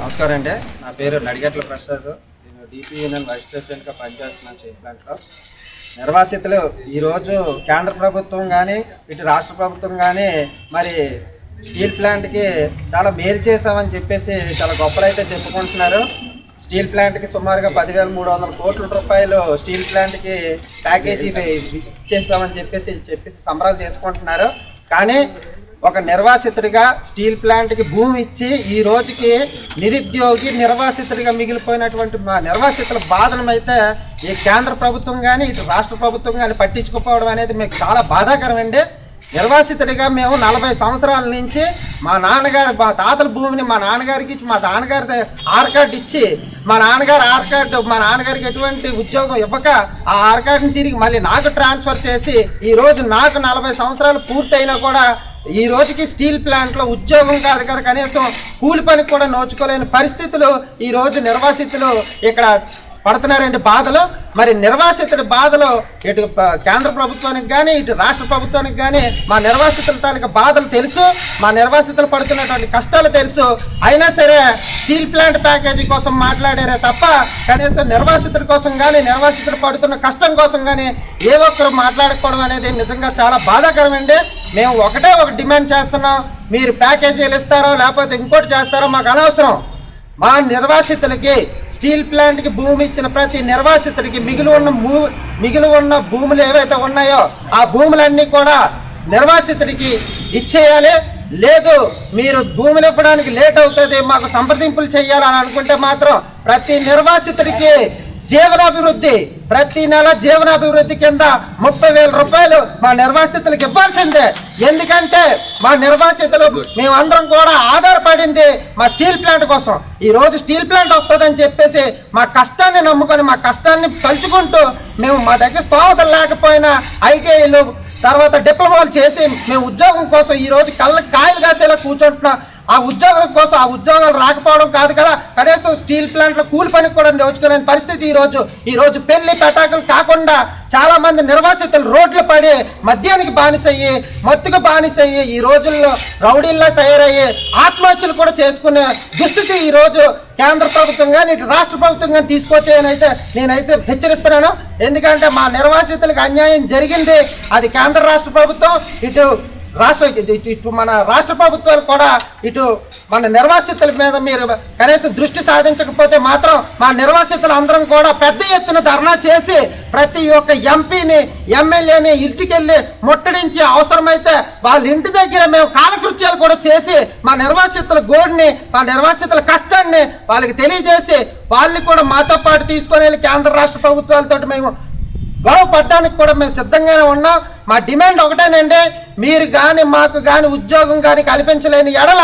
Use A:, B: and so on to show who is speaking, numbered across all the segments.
A: నమస్కారం అండి. నా పేరు నడిగట్ల ప్రసాద్. నేను డిపి యూనియన్ వైస్ ప్రెసిడెంట్గా పనిచేస్తున్నాను స్టేట్ ప్లాంట్లో నిర్వాసితులు ఈరోజు కేంద్ర ప్రభుత్వం కానీ ఇటు రాష్ట్ర ప్రభుత్వం కానీ మరి స్టీల్ ప్లాంట్కి చాలా మేలు చేసామని చెప్పేసి చాలా గొప్పలైతే చెప్పుకుంటున్నారు. స్టీల్ ప్లాంట్కి సుమారుగా పదివేల మూడు వందల కోట్ల రూపాయలు స్టీల్ ప్లాంట్కి ప్యాకేజీ ఇచ్చేసామని చెప్పేసి చెప్పేసి సంబరాలు చేసుకుంటున్నారు. కానీ ఒక నిర్వాసితుడిగా స్టీల్ ప్లాంట్కి భూమి ఇచ్చి ఈ రోజుకి నిరుద్యోగి నిర్వాసితుడిగా మిగిలిపోయినటువంటి మా నిర్వాసితుల బాధను అయితే ఈ కేంద్ర ప్రభుత్వం కానీ ఇటు రాష్ట్ర ప్రభుత్వం కానీ పట్టించుకోపోవడం అనేది మీకు చాలా బాధాకరమండి. నిర్వాసితుడిగా మేము నలభై సంవత్సరాల నుంచి మా నాన్నగారు మా తాతల భూమిని మా నాన్నగారికి ఇచ్చి మా నాన్నగారి ఆర్ కార్డు ఇచ్చి మా నాన్నగారు ఆర్ కార్డు మా నాన్నగారికి ఎటువంటి ఉద్యోగం ఇవ్వక ఆ ఆర్ కార్డుని తిరిగి మళ్ళీ నాకు ట్రాన్స్ఫర్ చేసి ఈ రోజు నాకు నలభై సంవత్సరాలు పూర్తయినా కూడా ఈ రోజుకి స్టీల్ ప్లాంట్లో ఉద్యోగం కాదు కదా కనీసం కూలి పనికి కూడా నోచుకోలేని పరిస్థితులు ఈ రోజు నిర్వాసితులు ఇక్కడ పడుతున్నారండి బాధలు. మరి నిర్వాసితుల బాధలు ఇటు కేంద్ర ప్రభుత్వానికి కానీ ఇటు రాష్ట్ర ప్రభుత్వానికి కానీ మా నిర్వాసితుల తాలూకా బాధలు తెలుసు మా నిర్వాసితులు పడుతున్నటువంటి కష్టాలు తెలుసు. అయినా సరే స్టీల్ ప్లాంట్ ప్యాకేజీ కోసం మాట్లాడారే తప్ప కనీసం నిర్వాసితుల కోసం కానీ నిర్వాసితులు పడుతున్న కష్టం కోసం కానీ ఏ ఒక్కరు మాట్లాడుకోవడం అనేది నిజంగా చాలా బాధాకరమండి. మేము ఒకటే ఒక డిమాండ్ చేస్తున్నాం. మీరు ప్యాకేజీలు ఇస్తారో లేకపోతే ఇంకోటి చేస్తారో మాకు అనవసరం. మా నిర్వాసితులకి స్టీల్ ప్లాంట్కి భూమి ఇచ్చిన ప్రతి నిర్వాసితుడికి మిగిలి ఉన్న మిగిలి ఉన్న భూములు ఏవైతే ఉన్నాయో ఆ భూములన్నీ కూడా నిర్వాసితుడికి ఇచ్చేయాలి. లేదు మీరు భూములు ఇవ్వడానికి లేట్ అవుతుంది మాకు సంప్రదింపులు చేయాలని అనుకుంటే మాత్రం ప్రతి నిర్వాసితుడికి జీవనాభివృద్ధి. ప్రతి నెల జీవనాభివృద్ధి కింద ముప్పై వేల రూపాయలు మా నిర్వాసితులకు ఇవ్వాల్సిందే. ఎందుకంటే మా నిర్వాసితులు మేమందరం కూడా ఆధారపడింది మా స్టీల్ ప్లాంట్ కోసం. ఈ రోజు స్టీల్ ప్లాంట్ వస్తుందని చెప్పేసి మా కష్టాన్ని నమ్ముకొని మా కష్టాన్ని తలుచుకుంటూ మేము మా దగ్గర స్తోమత లేకపోయినా ఐటీఐలు తర్వాత డిప్లొమాలు చేసి మేము ఉద్యోగం కోసం ఈ రోజు కళ్ళ కాయలు కాసేలా కూర్చుంటున్నాం. ఆ ఉద్యోగం కోసం ఆ ఉద్యోగాలు రాకపోవడం కాదు కదా. కనీసం స్టీల్ ప్లాంట్లో కూలి పనికి కూడా నోచుకోలేని పరిస్థితి ఈ రోజు. పెళ్ళి పెటాకులు కాకుండా చాలా మంది నిర్వాసితులు రోడ్లు పడి మద్యానికి బానిసయ్యి మత్తుకు బానిసయ్యి ఈ రోజుల్లో రౌడీల్లో తయారయ్యి ఆత్మహత్యలు కూడా చేసుకునే దుస్థితి ఈరోజు కేంద్ర ప్రభుత్వం కానీ ఇటు రాష్ట్ర ప్రభుత్వం కానీ తీసుకొచ్చాయనైతే నేనైతే హెచ్చరిస్తున్నాను. ఎందుకంటే మా నిర్వాసితులకు అన్యాయం జరిగింది. అది కేంద్ర రాష్ట్ర ప్రభుత్వం ఇటు రాష్ట్ర ఇటు ఇటు మన రాష్ట్ర ప్రభుత్వాలు కూడా ఇటు మన నిర్వాసితుల మీద మీరు కనీసం దృష్టి సాధించకపోతే మాత్రం మా నిర్వాసితులు అందరం కూడా పెద్ద ఎత్తున ధర్నా చేసి ప్రతి ఒక్క ఎంపీని ఎమ్మెల్యేని ఇంటికెళ్ళి ముట్టడించి అవసరమైతే వాళ్ళ ఇంటి దగ్గర మేము కాలకృత్యాలు కూడా చేసి మా నిర్వాసితుల గోడిని మా నిర్వాసితుల కష్టాన్ని వాళ్ళకి తెలియజేసి వాళ్ళని కూడా మాతో పాటు తీసుకొని వెళ్ళి కేంద్ర రాష్ట్ర ప్రభుత్వాలతో మేము గొడవ పడ్డానికి కూడా మేము సిద్ధంగానే ఉన్నాం. మా డిమాండ్ ఒకటేనండి మీరు కానీ మాకు కానీ ఉద్యోగం కానీ కల్పించలేని ఎడల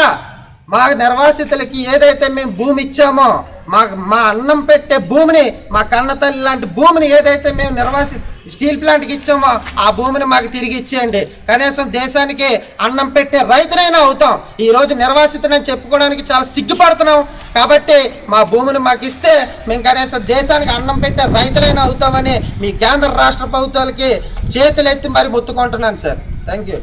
A: మా నిర్వాసితులకి ఏదైతే మేము భూమి ఇచ్చామో మా మా అన్నం పెట్టే భూమిని మా కన్న తల్లి లాంటి భూమిని ఏదైతే మేము నిర్వాసి స్టీల్ ప్లాంట్కి ఇచ్చామో ఆ భూమిని మాకు తిరిగి ఇచ్చేయండి. కనీసం దేశానికి అన్నం పెట్టే రైతునైనా అవుతాం. ఈ రోజు నిర్వాసితులని చెప్పుకోవడానికి చాలా సిగ్గుపడుతున్నాం. కాబట్టి మా భూమిని మాకు ఇస్తే మేము కనీసం దేశానికి అన్నం పెట్టే రైతులైనా అవుతామని మీ కేంద్ర రాష్ట్ర ప్రభుత్వాలకి చేతులెత్తి మరి ముత్తుకుంటున్నాను సార్. Thank you.